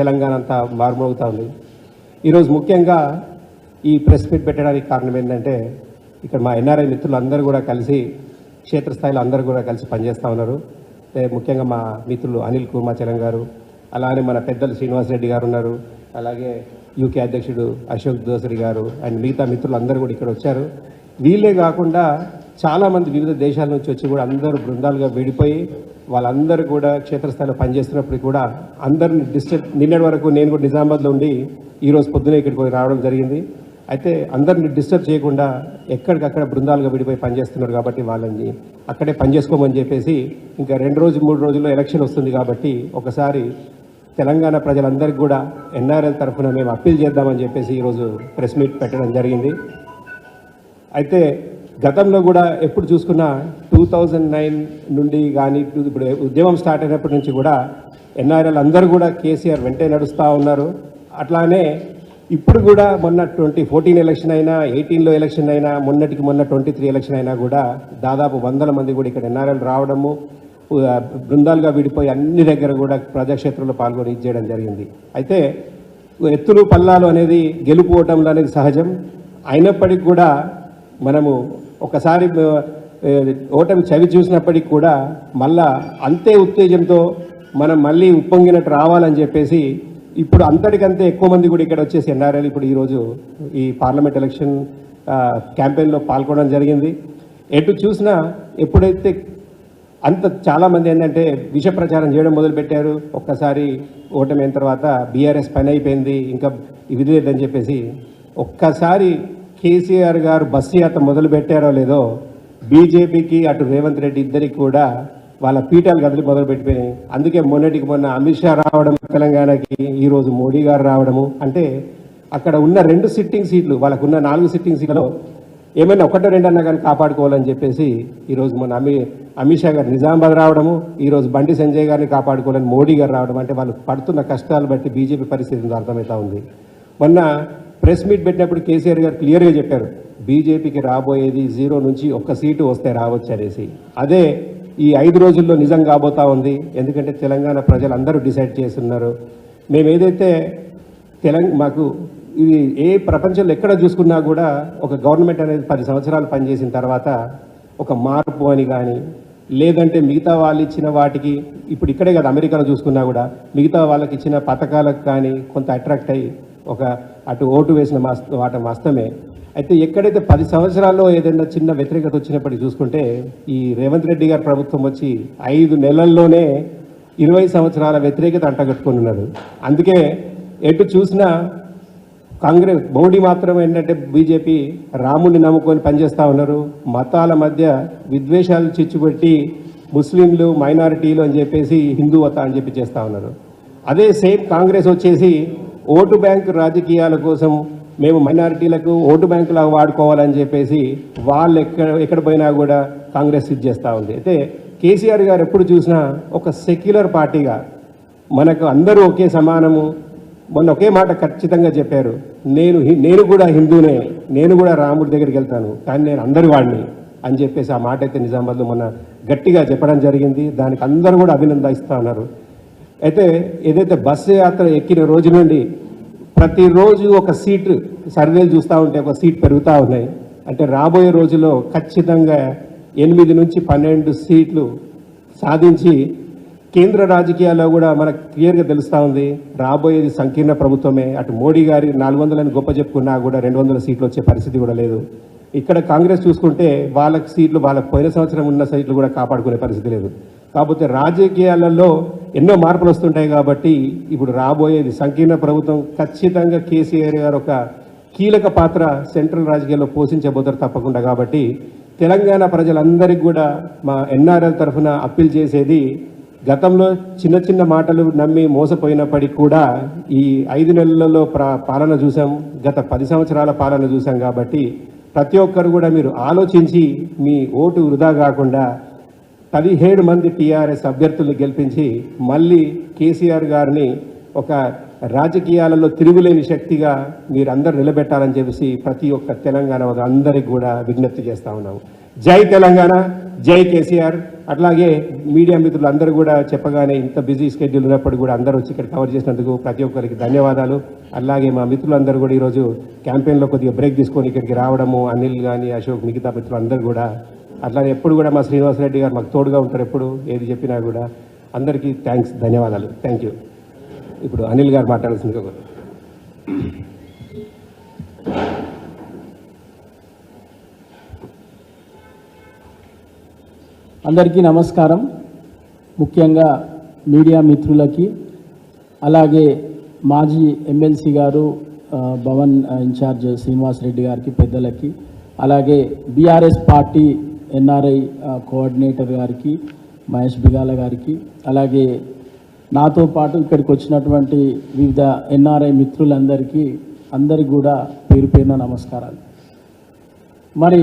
తెలంగాణ అంతా మారుమోగుతూ ఉంది ఈరోజు ముఖ్యంగా ఈ ప్రెస్ మీట్ పెట్టడానికి కారణం ఏంటంటే ఇక్కడ మా ఎన్ఆర్ఐ మిత్రులు అందరూ కూడా కలిసి క్షేత్రస్థాయిలో అందరూ కూడా కలిసి పనిచేస్తూ ఉన్నారు. ముఖ్యంగా మా మిత్రులు అనిల్ కుర్మాచలం గారు అలానే మన పెద్దలు శ్రీనివాస్ రెడ్డి గారు ఉన్నారు. అలాగే యూకే అధ్యక్షుడు అశోక్ దోసరి గారు అండ్ మిగతా మిత్రులు అందరూ కూడా ఇక్కడ వచ్చారు. వీళ్ళే కాకుండా చాలామంది వివిధ దేశాల నుంచి వచ్చి కూడా అందరూ బృందాలుగా విడిపోయి వాళ్ళందరూ కూడా క్షేత్రస్థాయిలో పనిచేస్తున్నప్పుడు కూడా అందరిని డిస్టర్బ్ నిన్నటి వరకు నేను కూడా నిజామాబాద్లో ఉండి ఈరోజు పొద్దునే ఇక్కడికి రావడం జరిగింది. అయితే అందరిని డిస్టర్బ్ చేయకుండా ఎక్కడికక్కడ బృందాలుగా విడిపోయి పనిచేస్తున్నారు కాబట్టి వాళ్ళని అక్కడే పనిచేసుకోమని చెప్పేసి ఇంకా రెండు రోజు మూడు రోజుల్లో ఎలక్షన్ వస్తుంది కాబట్టి ఒకసారి తెలంగాణ ప్రజలందరికీ కూడా ఎన్ఆర్ఎల్ తరఫున మేము అప్పీల్ చేద్దామని చెప్పేసి ఈరోజు ప్రెస్ మీట్ పెట్టడం జరిగింది. అయితే గతంలో కూడా ఎప్పుడు చూసుకున్నా టూ థౌజండ్ నైన్ నుండి కానీ ఇప్పుడు ఉద్యమం స్టార్ట్ అయినప్పటి నుంచి కూడా ఎన్ఆర్ఎల్ అందరూ కూడా కేసీఆర్ వెంటే నడుస్తూ ఉన్నారు. అట్లానే ఇప్పుడు కూడా మొన్న ట్వంటీ ఫోర్టీన్ ఎలక్షన్ అయినా ఎయిటీన్లో ఎలక్షన్ అయినా మొన్నటికి మొన్న ట్వంటీ త్రీ ఎలక్షన్ అయినా కూడా దాదాపు వందల మంది కూడా ఇక్కడ ఎన్ఆర్ఎల్ రావడము బృందాలుగా విడిపోయి అన్ని దగ్గర కూడా ప్రజాక్షేత్రంలో పాల్గొని చేయడం జరిగింది. అయితే ఎత్తులు పల్లాలు అనేది గెలుపు ఓటములు అనేది సహజం. అయినప్పటికీ కూడా మనము ఒకసారి ఓటమి చవి చూసినప్పటికీ కూడా మళ్ళా అంతే ఉత్తేజంతో మనం మళ్ళీ ఉప్పొంగినట్టు రావాలని చెప్పేసి ఇప్పుడు అంతటికంతే ఎక్కువ మంది కూడా ఇక్కడ వచ్చేసి ఎన్ఆర్ఎల్ ఇప్పుడు ఈరోజు ఈ పార్లమెంట్ ఎలక్షన్ క్యాంపెయిన్లో పాల్గొనడం జరిగింది. ఎటు చూసినా ఎప్పుడైతే అంత చాలామంది ఏంటంటే విష ప్రచారం చేయడం మొదలుపెట్టారు ఒక్కసారి ఓటమి అయిన తర్వాత బీఆర్ఎస్ పని అయిపోయింది ఇంకా ఇది లేదని చెప్పేసి ఒక్కసారి కేసీఆర్ గారు బస్సు యాత్ర మొదలు పెట్టారో లేదో బీజేపీకి అటు రేవంత్ రెడ్డి ఇద్దరికి కూడా వాళ్ళ పీఠాలు కదిలి మొదలు పెట్టిపోయినాయి అందుకే మొన్నటికి మొన్న అమిత్ షా రావడం తెలంగాణకి ఈరోజు మోడీ గారు రావడము. అంటే అక్కడ ఉన్న రెండు సిట్టింగ్ సీట్లు వాళ్ళకున్న నాలుగు సిట్టింగ్ సీట్లలో ఏమైనా ఒకటో రెండన్నా కానీ కాపాడుకోవాలని చెప్పేసి ఈరోజు మన అమి అమిత్ షా గారు నిజామాబాద్ రావడము ఈరోజు బండి సంజయ్ గారిని కాపాడుకోవాలని మోడీ గారు రావడం. అంటే వాళ్ళు పడుతున్న కష్టాలు బట్టి బీజేపీ పరిస్థితి అర్థమవుతా ఉంది. మొన్న ప్రెస్ మీట్ పెట్టినప్పుడు కేసీఆర్ గారు క్లియర్గా చెప్పారు బీజేపీకి రాబోయేది జీరో నుంచి ఒక్క సీటు వస్తే రావచ్చు అనేసి. అదే ఈ ఐదు రోజుల్లో నిజం కాబోతా ఉంది ఎందుకంటే తెలంగాణ ప్రజలు అందరూ డిసైడ్ చేస్తున్నారు. మేము ఏదైతే తెలంగ మాకు ఇది ఏ ప్రపంచంలో ఎక్కడ చూసుకున్నా కూడా ఒక గవర్నమెంట్ అనేది పది సంవత్సరాలు పనిచేసిన తర్వాత ఒక మార్పు అని కానీ లేదంటే మిగతా వాళ్ళు ఇచ్చిన వాటికి ఇప్పుడు ఇక్కడే కదా అమెరికాలో చూసుకున్నా కూడా మిగతా వాళ్ళకి ఇచ్చిన పథకాలకు కానీ కొంత అట్రాక్ట్ అయ్యి ఒక అటు ఓటు వేసిన మస్త వాట వాస్తవమే అయితే ఎక్కడైతే పది సంవత్సరాల్లో ఏదైనా చిన్న వ్యతిరేకత వచ్చినప్పటికీ చూసుకుంటే ఈ రేవంత్ రెడ్డి గారి ప్రభుత్వం వచ్చి ఐదు నెలల్లోనే ఇరవై సంవత్సరాల వ్యతిరేకత అంటగట్టుకొని ఉన్నాడు అందుకే ఎటు చూసినా కాంగ్రెస్ మోడీ మాత్రం ఏంటంటే బీజేపీ రాముడిని నమ్ముకొని పనిచేస్తూ ఉన్నారు. మతాల మధ్య విద్వేషాలు చిచ్చుపెట్టి ముస్లింలు మైనారిటీలు అని చెప్పేసి హిందూవత అని చెప్పి చేస్తూ ఉన్నారు. అదే సేమ్ కాంగ్రెస్ వచ్చేసి ఓటు బ్యాంకు రాజకీయాల కోసం మేము మైనారిటీలకు ఓటు బ్యాంకులాగా వాడుకోవాలని చెప్పేసి వాళ్ళు ఎక్కడ ఎక్కడ పోయినా కూడా కాంగ్రెస్ ఇది చేస్తూ ఉంది. అయితే కేసీఆర్ గారు ఎప్పుడు చూసినా ఒక సెక్యులర్ పార్టీగా మనకు అందరూ ఒకే సమానము. మొన్న ఒకే మాట ఖచ్చితంగా చెప్పారు. నేను హి- నేను కూడా హిందూనే నేను కూడా రాముడి దగ్గరికి వెళ్తాను కానీ నేను అందరి వాడిని అని చెప్పేసి ఆ మాట అయితే నిజామాబాద్లో మొన్న గట్టిగా చెప్పడం జరిగింది. దానికి అందరూ కూడా అభినందిస్తూ ఉన్నారు. అయితే ఏదైతే బస్సు యాత్ర ఎక్కిన రోజు నుండి ప్రతిరోజు ఒక సీటు సర్వేలు చూస్తూ ఉంటే ఒక సీట్ పెరుగుతూ ఉన్నాయి. అంటే రాబోయే రోజుల్లో ఖచ్చితంగా ఎనిమిది నుంచి పన్నెండు సీట్లు సాధించి కేంద్ర రాజకీయాల్లో కూడా మనకు క్లియర్గా తెలుస్తూ ఉంది. రాబోయేది సంకీర్ణ ప్రభుత్వమే. అటు మోడీ గారి నాలుగు వందలని గొప్ప చెప్పుకున్నా కూడా రెండు వందల సీట్లు వచ్చే పరిస్థితి కూడా లేదు. ఇక్కడ కాంగ్రెస్ చూసుకుంటే వాళ్ళకి సీట్లు వాళ్ళకి పోయిన సంవత్సరం ఉన్న సీట్లు కూడా కాపాడుకునే పరిస్థితి లేదు. కాకపోతే రాజకీయాలలో ఎన్నో మార్పులు వస్తుంటాయి కాబట్టి ఇప్పుడు రాబోయేది సంకీర్ణ ప్రభుత్వం ఖచ్చితంగా కేసీఆర్ గారు ఒక కీలక పాత్ర సెంట్రల్ రాజకీయాల్లో పోషించబోతారు తప్పకుండా కాబట్టి తెలంగాణ ప్రజలందరికీ కూడా మా ఎన్ఆర్ఎల్ తరఫున అప్పీల్ చేసేది గతంలో చిన్న చిన్న మాటలు నమ్మి మోసపోయినప్పటికీ కూడా ఈ ఐదు నెలలలో పాలన చూసాం గత పది సంవత్సరాల పాలన చూసాం కాబట్టి ప్రతి ఒక్కరు కూడా మీరు ఆలోచించి మీ ఓటు వృధా కాకుండా పదిహేడు మంది టీఆర్ఎస్ అభ్యర్థులు గెలిపించి మళ్ళీ కేసీఆర్ గారిని ఒక రాజకీయాలలో తిరుగులేని శక్తిగా మీరందరూ నిలబెట్టాలని చెప్పేసి ప్రతి ఒక్క తెలంగాణ అందరికి కూడా విజ్ఞప్తి చేస్తా ఉన్నాము. జై తెలంగాణ జై కేసీఆర్. అట్లాగే మీడియా మిత్రులు అందరూ కూడా చెప్పగానే ఇంత బిజీ స్కెడ్యూల్ ఉన్నప్పుడు కూడా అందరూ వచ్చి ఇక్కడ కవర్ చేసినందుకు ప్రతి ఒక్కరికి ధన్యవాదాలు. అలాగే మా మిత్రులందరూ కూడా ఈరోజు క్యాంపెయిన్లో కొద్దిగా బ్రేక్ తీసుకొని ఇక్కడికి రావడము అనిల్ కానీ అశోక్ మిగతా మిత్రులు అందరూ కూడా అట్లానే ఎప్పుడు కూడా మా శ్రీనివాసరెడ్డి గారు మాకు తోడుగా ఉంటారు ఎప్పుడు ఏది చెప్పినా కూడా. అందరికీ థ్యాంక్స్ ధన్యవాదాలు. థ్యాంక్ యూ ఇప్పుడు అనిల్ గారు మాట్లాడాల్సింది కోరు- అందరికీ నమస్కారం. ముఖ్యంగా మీడియా మిత్రులకి అలాగే మాజీ ఎమ్మెల్సీ గారు భవన్ ఇన్ఛార్జ్ శ్రీనివాస్ రెడ్డి గారికి పెద్దలకి అలాగే బీఆర్ఎస్ పార్టీ ఎన్ఆర్ఐ కోఆర్డినేటర్ గారికి మహేష్ బిగాల గారికి అలాగే నాతో పాటు ఇక్కడికి వచ్చినటువంటి వివిధ ఎన్ఆర్ఐ మిత్రులందరికీ అందరికి కూడా పేరు పేరున నమస్కారాలు. మరి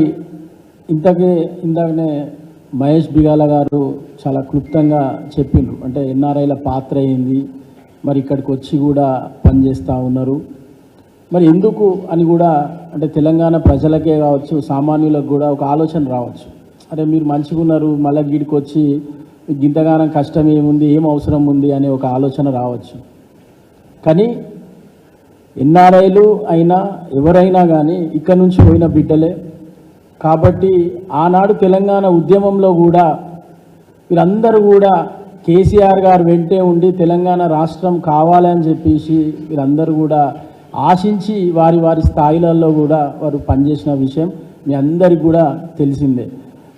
ఇంతకే ఇందాకనే మహేష్ బిగాల గారు చాలా క్లుప్తంగా చెప్పిండ్రు అంటే ఎన్ఆర్ఐల పాత్ర అయింది మరి ఇక్కడికి వచ్చి కూడా పనిచేస్తూ ఉన్నారు. మరి ఎందుకు అని కూడా అంటే తెలంగాణ ప్రజలకే కావచ్చు సామాన్యులకు కూడా ఒక ఆలోచన రావచ్చు. అరే మీరు మంచిగా ఉన్నారు మళ్ళీ వీడికి వచ్చి గింతగానం కష్టం ఏముంది ఏం అవసరం ఉంది అనే ఒక ఆలోచన రావచ్చు. కానీ ఎన్ఆర్ఐలు అయినా ఎవరైనా కానీ ఇక్కడ నుంచి పోయిన బిడ్డలే. కాబట్టి ఆనాడు తెలంగాణ ఉద్యమంలో కూడా వీరందరూ కూడా కేసీఆర్ గారు వెంటే ఉండి తెలంగాణ రాష్ట్రం కావాలని చెప్పేసి వీరందరూ కూడా ఆశించి వారి వారి స్థాయిలలో కూడా వారు పనిచేసిన విషయం మీ అందరికి కూడా తెలిసిందే.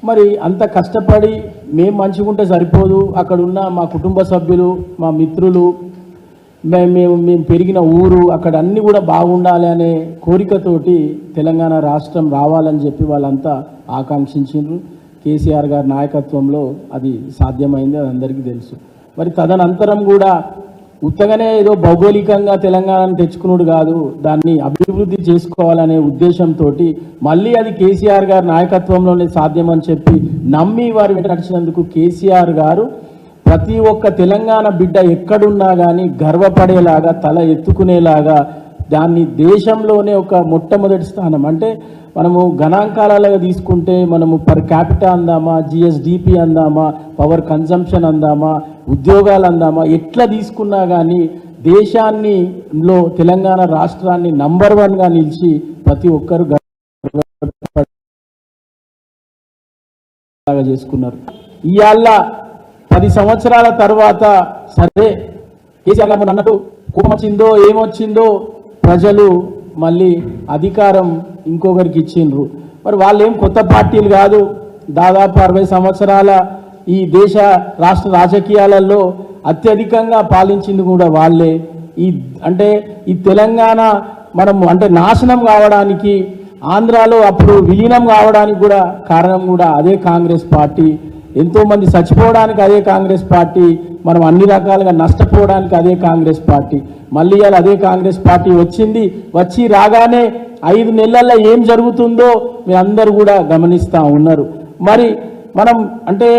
మరి అంత కష్టపడి మేము మంచిగుంటే సరిపోదు. అక్కడ ఉన్న మా కుటుంబ సభ్యులు మా మిత్రులు మేము మేము మేము పెరిగిన ఊరు అక్కడ అన్నీ కూడా బాగుండాలి అనే కోరికతోటి తెలంగాణ రాష్ట్రం రావాలని చెప్పి వాళ్ళంతా ఆకాంక్షించారు కేసీఆర్ గారి నాయకత్వంలో అది సాధ్యమైంది అది అందరికీ తెలుసు. మరి తదనంతరం కూడా ఉత్తగానే ఏదో భౌగోళికంగా తెలంగాణను తెచ్చుకున్నాడు కాదు దాన్ని అభివృద్ధి చేసుకోవాలనే ఉద్దేశంతో మళ్ళీ అది కేసీఆర్ గారి నాయకత్వంలోనే సాధ్యమని చెప్పి నమ్మి వారు వెంట నడిచినందుకు కేసీఆర్ గారు ప్రతి ఒక్క తెలంగాణ బిడ్డ ఎక్కడున్నా కానీ గర్వపడేలాగా తల ఎత్తుకునేలాగా దాన్ని దేశంలోనే ఒక మొట్టమొదటి స్థానం. అంటే మనము గణాంకాలలాగా తీసుకుంటే మనము పర్ క్యాపిటా అందామా జిఎస్డిపి అందామా పవర్ కన్జంప్షన్ అందామా ఉద్యోగాలు అందామా ఎట్లా తీసుకున్నా కానీ దేశాన్ని లో తెలంగాణ రాష్ట్రాన్ని నంబర్ వన్గా నిలిచి ప్రతి ఒక్కరు లాగా చేసుకున్నారు. ఇవాళ పది సంవత్సరాల తర్వాత సరే కేసీఆర్ గారు అన్నట్టు కోపం వచ్చిందో ఏమొచ్చిందో ప్రజలు మళ్ళీ అధికారం ఇంకొకరికి ఇచ్చిండ్రు. మరి వాళ్ళు ఏం కొత్త పార్టీలు కాదు. దాదాపు అరవై సంవత్సరాల ఈ దేశ రాష్ట్ర రాజకీయాలలో అత్యధికంగా పాలించింది కూడా వాళ్ళే. ఈ అంటే ఈ తెలంగాణ మనం అంటే నాశనం కావడానికి ఆంధ్రాలో అప్పుడు విలీనం కావడానికి కూడా కారణం కూడా అదే కాంగ్రెస్ పార్టీ. ఎంతోమంది చచ్చిపోవడానికి అదే కాంగ్రెస్ పార్టీ. మనం అన్ని రకాలుగా నష్టపోవడానికి అదే కాంగ్రెస్ పార్టీ. మళ్ళీ అలా అదే కాంగ్రెస్ పార్టీ వచ్చింది వచ్చి రాగానే ఐదు నెలల్లో ఏం జరుగుతుందో మీరందరూ కూడా గమనిస్తూ ఉన్నారు. మరి మనం అంటే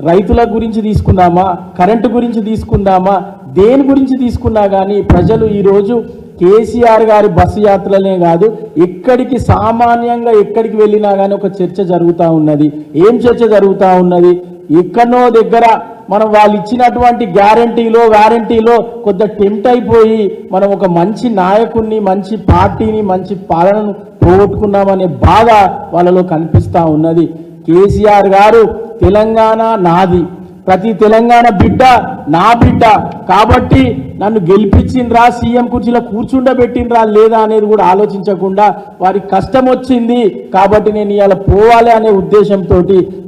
రైతుల గురించి తీసుకుందామా? కరెంటు గురించి తీసుకుందామా? దేని గురించి తీసుకున్నా కానీ ప్రజలు ఈరోజు కేసీఆర్ గారి బస్సు యాత్రలనే కాదు ఎక్కడికి సామాన్యంగా ఎక్కడికి వెళ్ళినా కానీ ఒక చర్చ జరుగుతూ ఉన్నది. ఏం చర్చ జరుగుతూ ఉన్నది? ఎక్కడో దగ్గర మనం వాళ్ళు ఇచ్చినటువంటి గ్యారంటీలో వారంటీలో కొద్ద టెంప్ట్ అయిపోయి మనం ఒక మంచి నాయకుడిని మంచి పార్టీని మంచి పాలనను పోగొట్టుకున్నామనే బాధ వాళ్ళలో కనిపిస్తూ ఉన్నది. కేసీఆర్ గారు తెలంగాణ నాది. ప్రతి తెలంగాణ బిడ్డ నా బిడ్డ. కాబట్టి నన్ను గెలిపించిండ్రా సీఎం కుర్చీలో కూర్చుండబెట్టిండ్రా లేదా అనేది కూడా ఆలోచించకుండా వారికి కష్టం వచ్చింది కాబట్టి నేను ఇవాళ పోవాలి అనే ఉద్దేశంతో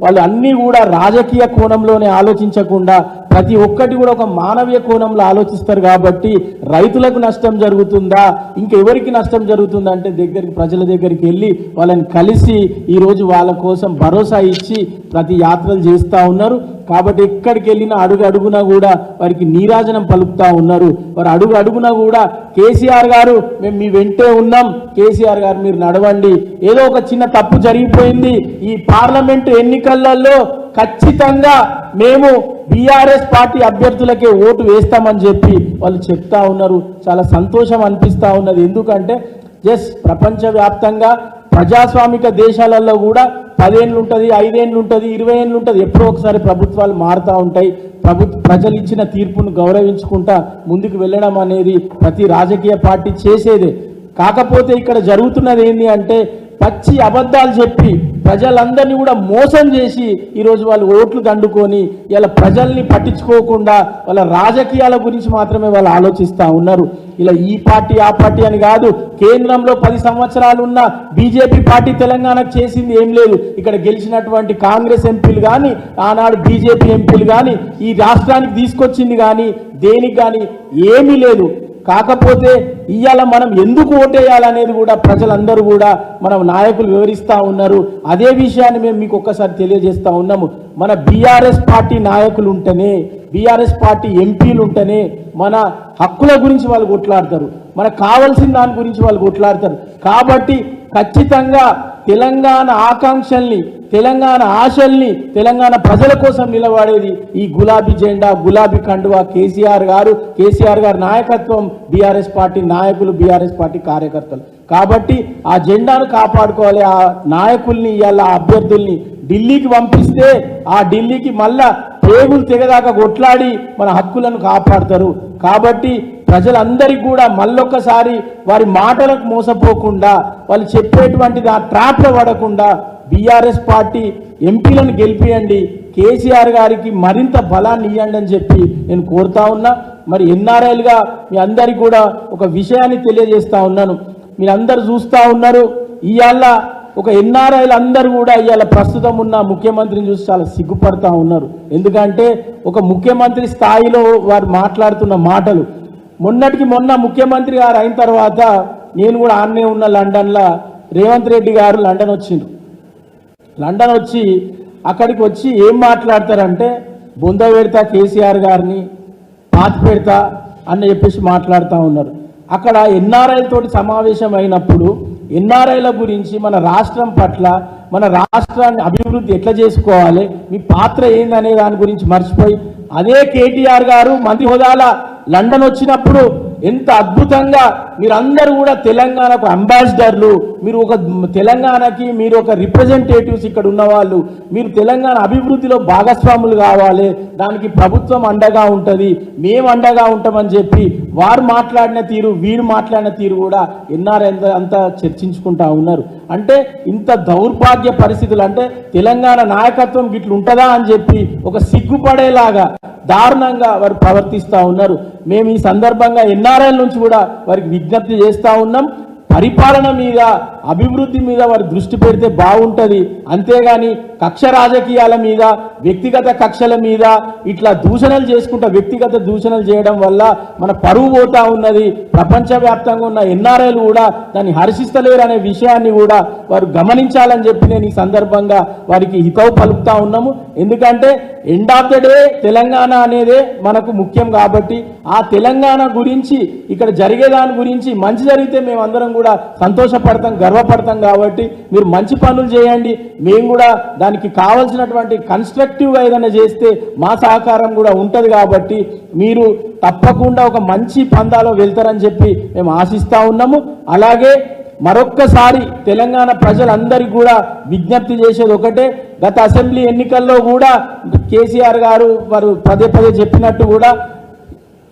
వాళ్ళు అన్నీ కూడా రాజకీయ కోణంలోనే ఆలోచించకుండా ప్రతి ఒక్కటి కూడా ఒక మానవీయ కోణంలో ఆలోచిస్తారు కాబట్టి రైతులకు నష్టం జరుగుతుందా ఇంకెవరికి నష్టం జరుగుతుందా అంటే దగ్గరికి ప్రజల దగ్గరికి వెళ్ళి వాళ్ళని కలిసి ఈరోజు వాళ్ళ కోసం భరోసా ఇచ్చి ప్రతి యాత్రలు చేస్తూ ఉన్నారు. కాబట్టి ఎక్కడికి వెళ్ళినా అడుగు అడుగునా కూడా వారికి నీరాజనం పలుకుతా ఉన్నారు. వారు అడుగు అడుగునా కూడా కేసీఆర్ గారు మేము మీ వెంటే ఉన్నాం. కేసీఆర్ గారు మీరు నడవండి. ఏదో ఒక చిన్న తప్పు జరిగిపోయింది. ఈ పార్లమెంటు ఎన్నికలలో ఖచ్చితంగా మేము బీఆర్ఎస్ పార్టీ అభ్యర్థులకే ఓటు వేస్తామని చెప్పి వాళ్ళు చెప్తా ఉన్నారు. చాలా సంతోషం అనిపిస్తూ ఉన్నది. ఎందుకంటే జస్ట్ ప్రపంచవ్యాప్తంగా ప్రజాస్వామిక దేశాలలో కూడా పదేళ్ళు ఉంటుంది ఐదేళ్ళు ఉంటుంది ఇరవై ఏళ్ళు ఉంటుంది ఎప్పుడో ఒకసారి ప్రభుత్వాలు మారుతూ ఉంటాయి. ప్రభుత్వ ప్రజలు ఇచ్చిన తీర్పును గౌరవించుకుంటా ముందుకు వెళ్ళడం అనేది ప్రతి రాజకీయ పార్టీ చేసేదే. కాకపోతే ఇక్కడ జరుగుతున్నది ఏంటి అంటే పచ్చి అబద్ధాలు చెప్పి ప్రజలందరినీ కూడా మోసం చేసి ఈరోజు వాళ్ళు ఓట్లు దండుకొని ఇలా ప్రజల్ని పట్టించుకోకుండా వాళ్ళ రాజకీయాల గురించి మాత్రమే వాళ్ళు ఆలోచిస్తూ ఉన్నారు. ఇలా ఈ పార్టీ ఆ పార్టీ అని కాదు కేంద్రంలో పది సంవత్సరాలు ఉన్న బీజేపీ పార్టీ తెలంగాణకు చేసింది ఏం లేదు. ఇక్కడ గెలిచినటువంటి కాంగ్రెస్ ఎంపీలు కానీ ఆనాడు బీజేపీ ఎంపీలు కానీ ఈ రాష్ట్రానికి తీసుకొచ్చింది కానీ దేనికి కానీ ఏమీ లేదు. కాకపోతే ఇవాళ మనం ఎందుకు ఓటేయాలనేది కూడా ప్రజలందరూ కూడా మనం నాయకులు వివరిస్తూ ఉన్నారు. అదే విషయాన్ని మేము మీకు ఒక్కసారి తెలియజేస్తూ ఉన్నాము. మన బీఆర్ఎస్ పార్టీ నాయకులు ఉంటేనే బీఆర్ఎస్ పార్టీ ఎంపీలు ఉంటేనే మన హక్కుల గురించి వాళ్ళు కొట్లాడతారు. మనకు కావాల్సిన దాని గురించి వాళ్ళు కొట్లాడతారు. కాబట్టి ఖచ్చితంగా తెలంగాణ ఆకాంక్షల్ని తెలంగాణ ఆశల్ని తెలంగాణ ప్రజల కోసం నిలబడేది ఈ గులాబీ జెండా గులాబీ కండువా కేసీఆర్ గారు. కేసీఆర్ గారి నాయకత్వం బీఆర్ఎస్ పార్టీ నాయకులు బీఆర్ఎస్ పార్టీ కార్యకర్తలు. కాబట్టి ఆ జెండాను కాపాడుకోవాలి. ఆ నాయకుల్ని ఇవాళ ఆ అభ్యర్థుల్ని ఢిల్లీకి పంపిస్తే ఆ ఢిల్లీకి మళ్ళా టేబుల్ తెగదాకా కొట్లాడి మన హక్కులను కాపాడతారు. కాబట్టి ప్రజలందరికీ కూడా మళ్ళొక్కసారి వారి మాటలకు మోసపోకుండా వాళ్ళు చెప్పేటువంటి ఆ ట్రాప్లో పడకుండా బీఆర్ఎస్ పార్టీ ఎంపీలను గెలిపియండి కేసీఆర్ గారికి మరింత బలాన్ని ఇవ్వండి అని చెప్పి నేను కోరుతా ఉన్నా. మరి ఎన్ఆర్ఐలుగా మీ అందరికీ కూడా ఒక విషయాన్ని తెలియజేస్తా ఉన్నాను. మీరందరు చూస్తూ ఉన్నారు. ఇవాళ ఒక ఎన్ఆర్ఐలు అందరూ కూడా ఇవాళ ప్రస్తుతం ఉన్న ముఖ్యమంత్రిని చూసి చాలా సిగ్గుపడతా ఉన్నారు. ఎందుకంటే ఒక ముఖ్యమంత్రి స్థాయిలో వారు మాట్లాడుతున్న మాటలు మొన్నటికి మొన్న ముఖ్యమంత్రి గారు అయిన తర్వాత నేను కూడా ఆన్నే ఉన్న లండన్లో రేవంత్ రెడ్డి గారు లండన్ వచ్చిండు. లండన్ వచ్చి అక్కడికి వచ్చి ఏం మాట్లాడతారంటే బొంద పెడతా కేసీఆర్ గారిని పాతి పెడతా అని చెప్పేసి మాట్లాడుతూ ఉన్నారు. అక్కడ ఎన్ఆర్ఐలతో సమావేశం అయినప్పుడు ఎన్ఆర్ఐల గురించి మన రాష్ట్రం పట్ల మన రాష్ట్రాన్ని అభివృద్ధి ఎట్లా చేసుకోవాలి మీ పాత్ర ఏందనే దాని గురించి మర్చిపోయి అదే కేటీఆర్ గారు మంత్రి హోదాల లండన్ వచ్చినప్పుడు ఎంత అద్భుతంగా మీరందరూ కూడా తెలంగాణకు అంబాసిడర్లు మీరు ఒక తెలంగాణకి మీరు ఒక రిప్రజెంటేటివ్స్ ఇక్కడ ఉన్నవాళ్ళు మీరు తెలంగాణ అభివృద్ధిలో భాగస్వాములు కావాలి దానికి ప్రభుత్వం అండగా ఉంటుంది మేము అండగా ఉంటామని చెప్పి వారు మాట్లాడిన తీరు వీరు మాట్లాడిన తీరు కూడా ఎన్ఆర్ ఎంత అంతా చర్చించుకుంటా ఉన్నారు. అంటే ఇంత దౌర్భాగ్య పరిస్థితులు అంటే తెలంగాణ నాయకత్వం గిట్లు ఉంటుందా అని చెప్పి ఒక సిగ్గుపడేలాగా దారుణంగా వారు ప్రవర్తిస్తూ ఉన్నారు. మేము ఈ సందర్భంగా ఎన్ఆర్ఐల నుంచి కూడా వారికి విజ్ఞప్తి చేస్తూ ఉన్నాం. పరిపాలన మీద అభివృద్ధి మీద వారు దృష్టి పెడితే బాగుంటుంది. అంతేగాని కక్ష రాజకీయాల మీద వ్యక్తిగత కక్షల మీద ఇట్లా దూషణలు చేసుకుంటా వ్యక్తిగత దూషణలు చేయడం వల్ల మన పరువు పోతా ఉన్నది. ప్రపంచవ్యాప్తంగా ఉన్న ఎన్ఆర్ఐలు కూడా దాన్ని హర్షిస్తలేరు అనే విషయాన్ని కూడా వారు గమనించాలని చెప్పి నేను ఈ సందర్భంగా వారికి హితవు పలుకుతా ఉన్నాము. ఎందుకంటే end of the day Telangana అనేదే మనకు ముఖ్యం కాబట్టి ఆ తెలంగాణ గురించి ఇక్కడ జరిగే దాని గురించి మంచి జరిగితే మేమందరం కూడా సంతోషపడతాం గర్వపడతాం కాబట్టి మీరు మంచి పనులు చేయండి. మేము కూడా దానికి కావలసినటువంటి కన్స్ట్రక్టివ్గా ఏదైనా చేస్తే మా సహకారం కూడా ఉంటుంది కాబట్టి మీరు తప్పకుండా ఒక మంచి పందాలో వెళ్తారని చెప్పి మేము ఆశిస్తూ ఉన్నాము. అలాగే మరొక్కసారి తెలంగాణ ప్రజలందరికీ కూడా విజ్ఞప్తి చేసేది ఒకటే గత అసెంబ్లీ ఎన్నికల్లో కూడా కేసీఆర్ గారు వారు పదే పదే చెప్పినట్టు కూడా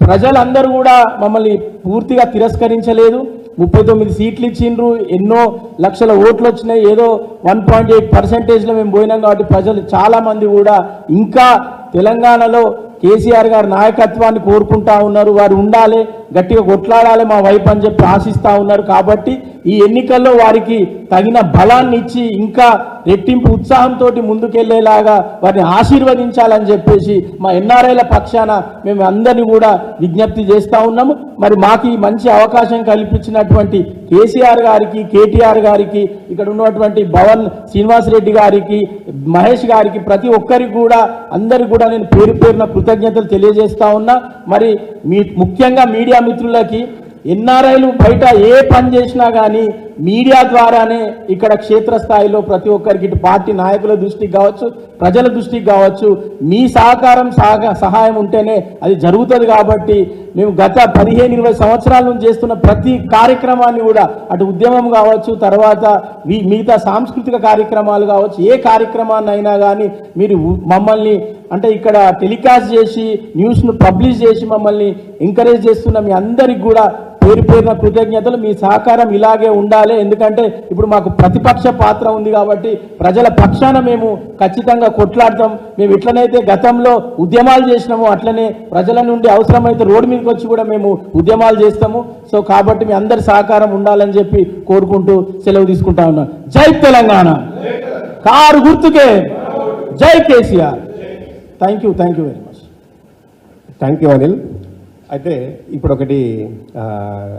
ప్రజలందరూ కూడా మమ్మల్ని పూర్తిగా తిరస్కరించలేదు. ముప్పై తొమ్మిది సీట్లు ఇచ్చిండ్రు. ఎన్నో లక్షల ఓట్లు వచ్చినాయి. ఏదో వన్ పాయింట్ ఎయిట్ పర్సెంటేజ్లో మేము పోయినాం కాబట్టి ప్రజలు చాలామంది కూడా ఇంకా తెలంగాణలో కేసీఆర్ గారి నాయకత్వాన్ని కోరుకుంటా ఉన్నారు. వారు ఉండాలి గట్టిగా కొట్లాడాలి మా వైపు అని చెప్పి ఆశిస్తూ ఉన్నారు. కాబట్టి ఈ ఎన్నికల్లో వారికి తగిన బలాన్ని ఇచ్చి ఇంకా రెట్టింపు ఉత్సాహంతో ముందుకెళ్ళేలాగా వారిని ఆశీర్వదించాలని చెప్పేసి మా ఎన్ఆర్ఐల పక్షాన మేము అందరినీ కూడా విజ్ఞప్తి చేస్తూ ఉన్నాము. మరి మాకు ఈ మంచి అవకాశం కల్పించినటువంటి కేసీఆర్ గారికి కేటీఆర్ గారికి ఇక్కడ ఉన్నటువంటి భవన్ శ్రీనివాసరెడ్డి గారికి మహేష్ గారికి ప్రతి ఒక్కరికి కూడా అందరికి కూడా నేను పేరు పేరున కృతజ్ఞతలు తెలియజేస్తా ఉన్నా. మరి మీ ముఖ్యంగా మీడియా మిత్రులకి ఎన్ఆర్ఐలు బయట ఏ పని చేసినా కానీ మీడియా ద్వారానే ఇక్కడ క్షేత్రస్థాయిలో ప్రతి ఒక్కరికి ఇటు పార్టీ నాయకుల దృష్టికి కావచ్చు ప్రజల దృష్టికి కావచ్చు మీ సహకారం సహాయం ఉంటేనే అది జరుగుతుంది కాబట్టి మేము గత పదిహేను ఇరవై సంవత్సరాల నుంచి చేస్తున్న ప్రతి కార్యక్రమాన్ని కూడా అటు ఉద్యమం కావచ్చు తర్వాత మీ- మిగతా సాంస్కృతిక కార్యక్రమాలు కావచ్చు ఏ కార్యక్రమాన్ని అయినా కానీ మీరు మమ్మల్ని అంటే ఇక్కడ టెలికాస్ట్ చేసి న్యూస్ను పబ్లిష్ చేసి మమ్మల్ని ఎంకరేజ్ చేస్తున్న మీ అందరికి కూడా పేరు పేరున కృతజ్ఞతలు మీ సహకారం ఇలాగే ఉండాలి. ఎందుకంటే ఇప్పుడు మాకు ప్రతిపక్ష పాత్ర ఉంది కాబట్టి ప్రజల పక్షాన మేము ఖచ్చితంగా కొట్లాడతాం. మేము ఇట్లనైతే గతంలో ఉద్యమాలు చేసినామో అట్లనే ప్రజల నుండి అవసరమైతే రోడ్డు మీదకి వచ్చి కూడా మేము ఉద్యమాలు చేస్తాము. సో కాబట్టి మీ అందరి సహకారం ఉండాలని చెప్పి కోరుకుంటూ సెలవు తీసుకుంటా ఉన్నా. జై తెలంగాణ. కారు గుర్తుకే. జై KCR. Thank you thank you very much thank you Anil అయితే ఇప్పుడు ఒకటి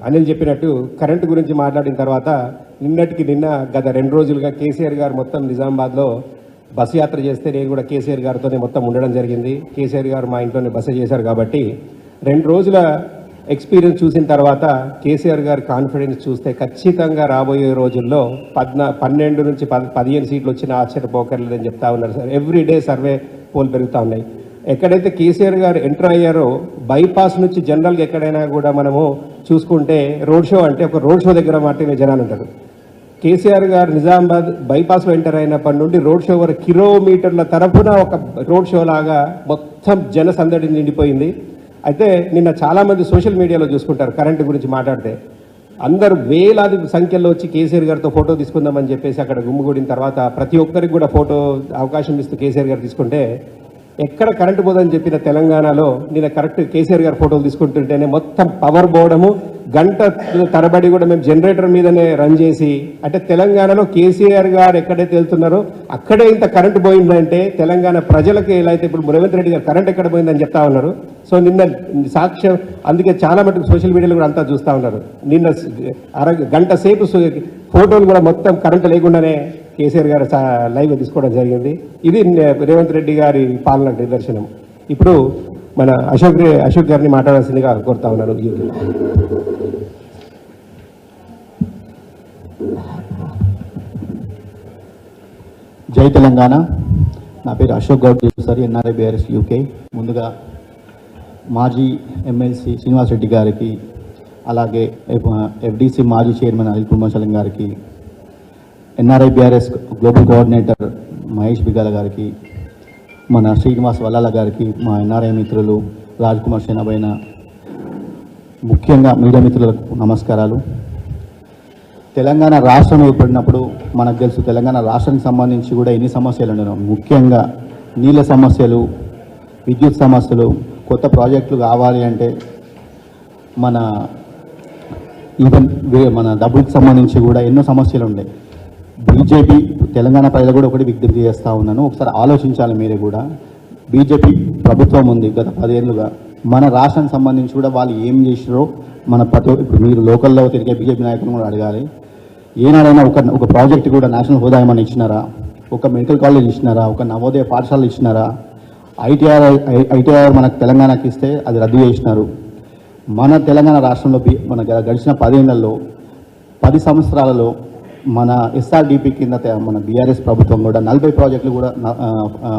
అనిల్ చెప్పినట్టు కరెంటు గురించి మాట్లాడిన తర్వాత నిన్నటికి నిన్న గత రెండు రోజులుగా కేసీఆర్ గారు మొత్తం నిజామాబాద్లో బస్సు యాత్ర చేస్తే నేను కూడా కేసీఆర్ గారితోనే మొత్తం ఉండడం జరిగింది. కేసీఆర్ గారు మా ఇంట్లోనే బస చేశారు కాబట్టి రెండు రోజుల ఎక్స్పీరియన్స్ చూసిన తర్వాత కేసీఆర్ గారి కాన్ఫిడెన్స్ చూస్తే ఖచ్చితంగా రాబోయే రోజుల్లో పద్నా పన్నెండు నుంచి పది పదిహేను సీట్లు వచ్చిన ఆశ్చర్యపోకర్లేదని చెప్తా ఉన్నారు sir. Every day survey poll పెరుగుతూ ఉన్నాయి. ఎక్కడైతే కేసీఆర్ గారు ఎంటర్ అయ్యారో బైపాస్ నుంచి జనరల్గా ఎక్కడైనా కూడా మనము చూసుకుంటే రోడ్ షో అంటే ఒక రోడ్ షో దగ్గర మాత్రమే జనాలు ఉంటారు. కేసీఆర్ గారు నిజామాబాద్ బైపాస్లో ఎంటర్ అయినప్పటి నుండి రోడ్ షో వరకు కిలోమీటర్ల తరపున ఒక రోడ్ షో లాగా మొత్తం జన సందడి నిండిపోయింది. అయితే నిన్న చాలామంది సోషల్ మీడియాలో చూసుకుంటారు కరెంటు గురించి మాట్లాడితే. అందరూ వేలాది సంఖ్యలో వచ్చి కేసీఆర్ గారితో ఫోటో తీసుకుందామని చెప్పేసి అక్కడ గుమ్మిగూడిన తర్వాత ప్రతి ఒక్కరికి కూడా ఫోటో అవకాశం ఇస్తూ కేసీఆర్ గారు తీసుకుంటే ఎక్కడ కరెంటు పోదని చెప్పిన తెలంగాణలో నేను కరెక్ట్ కేసీఆర్ గారు ఫోటోలు తీసుకుంటుంటేనే మొత్తం పవర్ పోవడము గంట తరబడి కూడా మేము జనరేటర్ మీదనే రన్ చేసి అంటే తెలంగాణలో కేసీఆర్ గారు ఎక్కడైతే వెళ్తున్నారో అక్కడే ఇంత కరెంటు పోయిందంటే తెలంగాణ ప్రజలకి ఎలా అయితే ఇప్పుడు రేవంత్ రెడ్డి గారు కరెంట్ ఎక్కడ పోయిందని చెప్తా ఉన్నారు. సో నిన్న సాక్ష్యం అందుకే చాలా మటుకు సోషల్ మీడియాలో కూడా అంతా చూస్తూ ఉన్నారు. నిన్న అర గంట సేపు ఫోటోలు కూడా మొత్తం కరెంటు లేకుండానే కేసీఆర్ గారు లైవ్ తీసుకోవడం జరిగింది. ఇది రేవంత్ రెడ్డి గారి పాలన నిదర్శనం. ఇప్పుడు మన అశోక్ అశోక్ గారిని మాట్లాడాల్సిందిగా కోరుతా ఉన్నాను. జై తెలంగాణ. నా పేరు Ashok Goud sir NRI BRS UK. ముందుగా మాజీ ఎమ్మెల్సీ శ్రీనివాస్ రెడ్డి గారికి అలాగే ఎఫ్డీసీ మాజీ చైర్మన్ అనిల్ కుమార్ గారికి NRI BRS global coordinator Mahesh Bigala గారికి మన శ్రీనివాస్ వల్లాల గారికి మా ఎన్ఆర్ఐ మిత్రులు రాజ్ కుమార్ సేనాబైన ముఖ్యంగా మీడియా మిత్రులకు నమస్కారాలు. తెలంగాణ రాష్ట్రం ఏర్పడినప్పుడు మనకు తెలుసు తెలంగాణ రాష్ట్రానికి సంబంధించి కూడా ఎన్ని సమస్యలు ఉండను. ముఖ్యంగా నీళ్ళ సమస్యలు విద్యుత్ సమస్యలు కొత్త ప్రాజెక్టులు కావాలి అంటే మన ఈవెన్ మన డబ్బులకు సంబంధించి కూడా ఎన్నో సమస్యలు ఉన్నాయి బీజేపీ తెలంగాణ ప్రజలు కూడా ఒకటి విజ్ఞప్తి చేస్తూ ఉన్నాను. ఒకసారి ఆలోచించాలి మీరే కూడా. బీజేపీ ప్రభుత్వం ఉంది గత పదేళ్ళుగా మన రాష్ట్రానికి సంబంధించి కూడా వాళ్ళు ఏం చేసినారో మన ప్రతి ఇప్పుడు మీరు లోకల్లో తిరిగే బీజేపీ నాయకులను కూడా అడగాలి. ఏనాడైనా ఒక ఒక ప్రాజెక్ట్ కూడా నేషనల్ హోదా ఏమైనా ఇచ్చినారా? ఒక మెడికల్ కాలేజ్ ఇచ్చినారా? ఒక నవోదయ పాఠశాలలు ఇచ్చినారా? ఐటీఆర్ ఐటీఆర్ మనకు తెలంగాణకి ఇస్తే అది రద్దు చేసినారు. మన తెలంగాణ రాష్ట్రంలో మన గడిచిన పదేళ్ళలో పది సంవత్సరాలలో మన ఎస్ఆర్డిపి కింద మన బీఆర్ఎస్ ప్రభుత్వం కూడా నలభై ప్రాజెక్టులు కూడా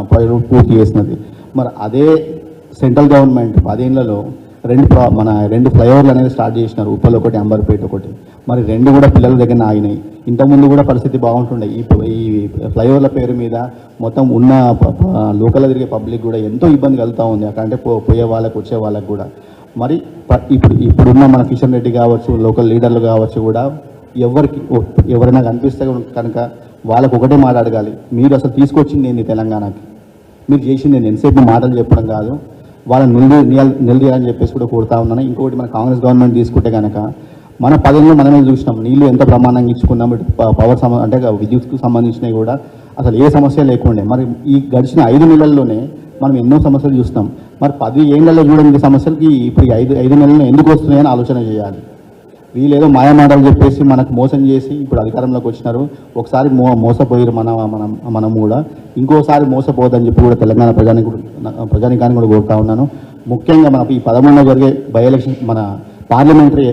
ప్రాజెక్టులు పూర్తి చేసినది. మరి అదే సెంట్రల్ గవర్నమెంట్ పదేళ్ళలో రెండు ప్రా మన రెండు ఫ్లైఓవర్లు అనేది స్టార్ట్ చేసినారు. ఉప్పల్ ఒకటి అంబర్పేట ఒకటి. మరి రెండు కూడా పిల్లల దగ్గర ఆగినాయి. ఇంతకుముందు కూడా పరిస్థితి బాగుంటుండే. ఈ ఈ ఫ్లైఓవర్ల పేరు మీద మొత్తం ఉన్న లోకల్ తిరిగే పబ్లిక్ కూడా ఎంతో ఇబ్బంది కలుగుతూ ఉంది. అక్కడ అంటే పో- పోయే వాళ్ళకి వచ్చే వాళ్ళకు కూడా. మరి ఇప్పుడు ఇప్పుడున్న మన కిషన్ రెడ్డి కావచ్చు లోకల్ లీడర్లు కావచ్చు కూడా ఎవరికి ఎవరైనా కనిపిస్తే కనుక వాళ్ళకు ఒకటే మాట్లాడగాలి మీరు అసలు తీసుకొచ్చింది ఏంది తెలంగాణకి? మీరు చేసింది నేను ఎంతసేపు మాటలు చెప్పడం కాదు. వాళ్ళని నిలదీ నిలదీయాలని చెప్పేసి కూడా కోరుతా ఉన్నాను. ఇంకొకటి మన కాంగ్రెస్ గవర్నమెంట్ తీసుకుంటే కనుక మన పదేళ్ళు మనమే చూసినాం. నీళ్ళు ఎంత ప్రమాణంగా ఇచ్చుకున్నాం. పవర్ సంబ అంటే విద్యుత్కు సంబంధించినవి కూడా అసలు ఏ సమస్య లేకుండే. మరి ఈ గడిచిన ఐదు నెలల్లోనే మనం ఎన్నో సమస్యలు చూస్తాం మరి పది ఏళ్ళలో చూడని సమస్యలకి ఇప్పుడు ఐదు ఐదు నెలలు ఎందుకు వస్తున్నాయని ఆలోచన చేయాలి. వీళ్ళేదో మాయమాటలు చెప్పేసి మనకు మోసం చేసి ఇప్పుడు అధికారంలోకి వచ్చినారు. ఒకసారి మో మోసపోయారు మన మనం మనం కూడా. ఇంకోసారి మోసపోవద్దని చెప్పి కూడా తెలంగాణ ప్రజానికి ప్రజానికాన్ని కూడా కోరుతా ఉన్నాను. ముఖ్యంగా మనకు ఈ పదమూడులో జరిగే బై ఎలక్షన్ మన పార్లమెంటరీ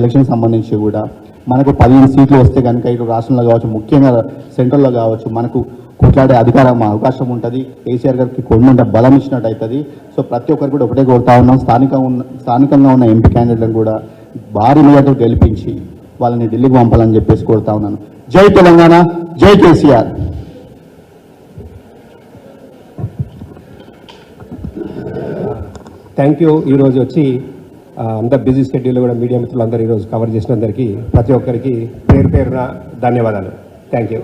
ఎలక్షన్ సంబంధించి కూడా మనకు పదిహేను సీట్లు వస్తే కనుక ఇటు రాష్ట్రంలో కావచ్చు ముఖ్యంగా సెంట్రల్లో కావచ్చు మనకు కొట్లాడే అధికారం అవకాశం ఉంటుంది. కేసీఆర్ గారికి కొండంత బలం ఇచ్చినట్టు అవుతుంది సో ప్రతి ఒక్కరు కూడా ఒకటే కోరుతా ఉన్నాం. స్థానికంగా ఉన్న స్థానికంగా ఉన్న ఎంపీ క్యాండిడేట్లను కూడా భారీ మెజార్టీ గెలిపించి వాళ్ళని ఢిల్లీకి పంపాలని చెప్పేసి కోరుతా ఉన్నాను. జై తెలంగాణ జై కేసీఆర్. థ్యాంక్ యూ ఈరోజు వచ్చి అందరు బిజీ షెడ్యూల్ కూడా మీడియా మిత్రులు అందరూ ఈరోజు కవర్ చేసినందరికీ ప్రతి ఒక్కరికి పేరు పేరున ధన్యవాదాలు. Thank you